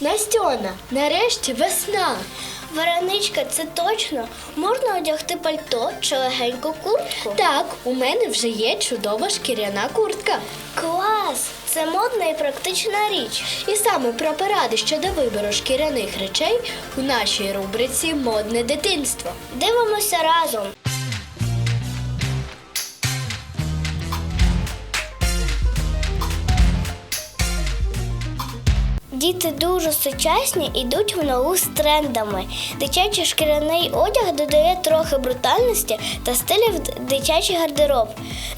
Настьона, нарешті весна. Вараничка, це точно. Можна одягти пальто чи легеньку куртку? Так, у мене вже є чудова шкіряна куртка. Клас! Це модна і практична річ. І саме про поради щодо вибору шкіряних речей у нашій рубриці Модне дитинство. Дивимося разом. Діти дуже сучасні ідуть в ногу з трендами. Дитячий шкіряний одяг додає трохи брутальності та стилю в дитячий гардероб.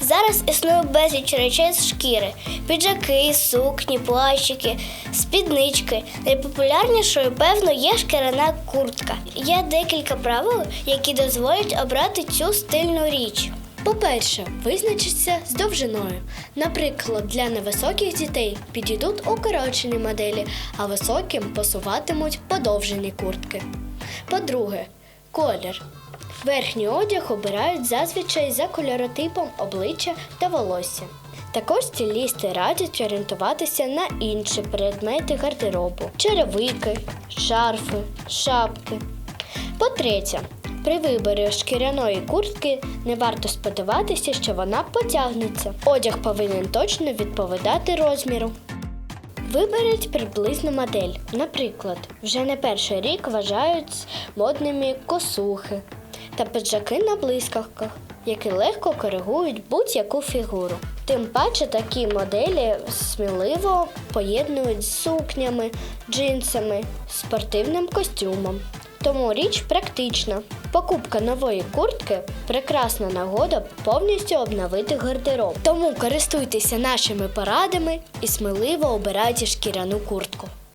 Зараз існує безліч речей з шкіри: піджаки, сукні, плащики, спіднички. Найпопулярнішою, певно, є шкіряна куртка. Є декілька правил, які дозволять обрати цю стильну річ. По-перше, визначиться з довжиною. Наприклад, для невисоких дітей підійдуть укорочені моделі, а високим посуватимуть подовжені куртки. По-друге, колір. Верхній одяг обирають зазвичай за кольоротипом обличчя та волосся. Також стилісти радять орієнтуватися на інші предмети гардеробу: черевики, шарфи, шапки. По-третє, при виборі шкіряної куртки не варто сподіватися, що вона потягнеться. Одяг повинен точно відповідати розміру. Виберіть приблизну модель. Наприклад, вже не перший рік вважають модними косухи та піджаки на блискавках, які легко коригують будь-яку фігуру. Тим паче такі моделі сміливо поєднують з сукнями, джинсами, спортивним костюмом. Тому річ практична. Покупка нової куртки прекрасна нагода повністю обновити гардероб. Тому користуйтеся нашими порадами і сміливо обирайте шкіряну куртку.